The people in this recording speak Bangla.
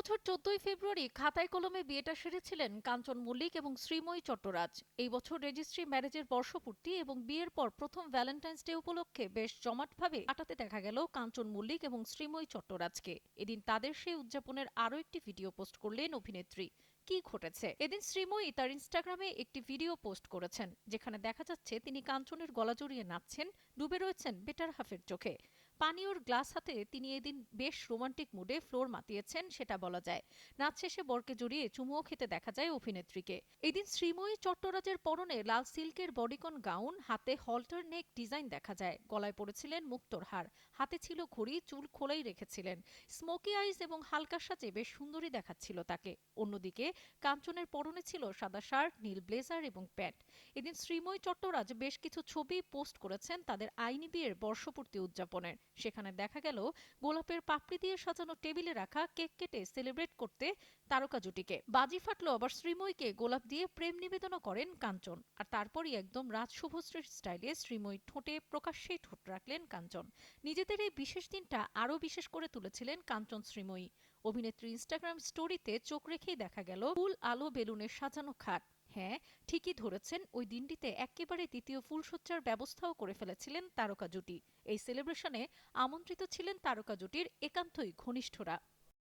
বছর চোদ্দই ফেব্রুয়ারি খাতায় কলমে বিয়েটা সেরেছিলেন কাঞ্চন মল্লিক এবং শ্রীময়ী চট্টরাজ। এই বছর রেজিস্ট্রি ম্যারেজের বর্ষপূর্তি এবং বিয়ের পর প্রথম ভ্যালেন্টাইন্স ডে উপলক্ষে বেশ জমাটভাবে কাটাতে দেখা গেল কাঞ্চন মল্লিক এবং শ্রীময়ী চট্টরাজকে। এদিন তাদের সেই উদযাপনের আরও একটি ভিডিও পোস্ট করলেন অভিনেত্রী। কি ঘটেছে? এদিন শ্রীময়ী তার ইনস্টাগ্রামে একটি ভিডিও পোস্ট করেছেন, যেখানে দেখা যাচ্ছে তিনি কাঞ্চনের গলা জড়িয়ে নাচছেন, ডুবে রয়েছেন বেটার হাফের চোখে। পানীয়র গ্লাস হাতে তিনি এদিন বেশ রোমান্টিক মুডে ফ্লোর মাতিয়েছেন, সেটা বলা যায়। নাচ শেষে বরকে জড়িয়ে চুমুও খেতে দেখা যায় অভিনেত্রীকে। এদিন শ্রীময়ী চট্টরাজের পরনে লাল সিল্কের বডিকন গাউন, হাতে হল্টার নেক ডিজাইন দেখা যায়। গলায় পড়েছিলেন মুক্তোর হার। হাতে ছিল ঘড়ি, চুল খোলাই রেখেছিলেন। স্মোকি আইস এবং হালকা সাজে বেশ সুন্দরী দেখাচ্ছিল তাকে। অন্যদিকে কাঞ্চনের পরনে ছিল সাদা শার্ট, নীল ব্লেজার এবং প্যান্ট। এদিন শ্রীময়ী চট্টরাজ বেশ কিছু ছবি পোস্ট করেছেন তাদের আইনি বিয়ের বর্ষপূর্তি উদযাপনের। সেখানে দেখা গেল গোলাপের পাপড়ি দিয়ে সাজানো টেবিলে রাখা কেক কেটে সেলিব্রেট করতে তারকা জুটিকে। বাজি ফাটলো আবার শ্রীময়ীকে গোলাপ দিয়ে প্রেম নিবেদনও করেন কাঞ্চন। আর তারপরই একদম রাজ শুভশ্রীর স্টাইলে শ্রীময়ী ঠোঁটে প্রকাশ্যেই ঠোঁট রাখলেন কাঞ্চন। নিজেদের এই বিশেষ দিনটা আরও বিশেষ করে তুলেছিলেন কাঞ্চন শ্রীময়ী। অভিনেত্রী ইনস্টাগ্রাম স্টোরিতে চোখ রেখেই দেখা গেল ফুল আলো বেলুনের সাজানো খাট। হ্যাঁ ঠিকই ধরেছেন, ওই দিনটিতে একেবারে দ্বিতীয় ফুলশয্যার ব্যবস্থাও করে ফেলেছিলেন তারকা জুটি। এই সেলিব্রেশনে আমন্ত্রিত ছিলেন তারকা জুটির একান্তই ঘনিষ্ঠরা।